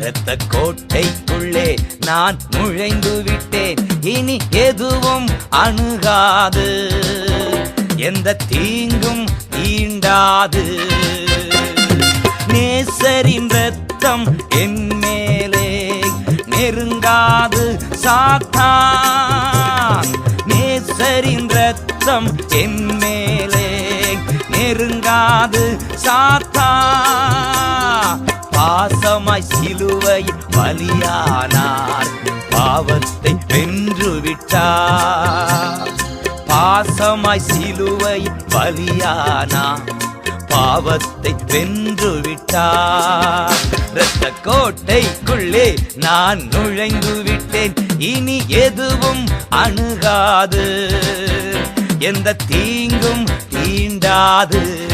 இரத்த கோட்டைக்குள்ளே நான் நுழைந்து விட்டேன். இனி எதுவும் அணுகாது. எந்த தீங்கும் தீண்டாது நேசரின் ரத்தம் என் மேலே நெருங்காது சாத்தான். நேசரின் ரத்தம் என் மேலே நெருங்காது சாத்தான். பாவமாய் சிலுவையில் பலியானார். பாவத்தை வென்று விட்டார். பாசமாய் சிலுவையில் பலியானார். பாவத்தை வென்று விட்டார். இரத்த கோட்டைக்குள்ளே நான் நுழைந்து விட்டேன். இனி எதுவும் அணுகாது. எந்த தீங்கும் தீண்டாது.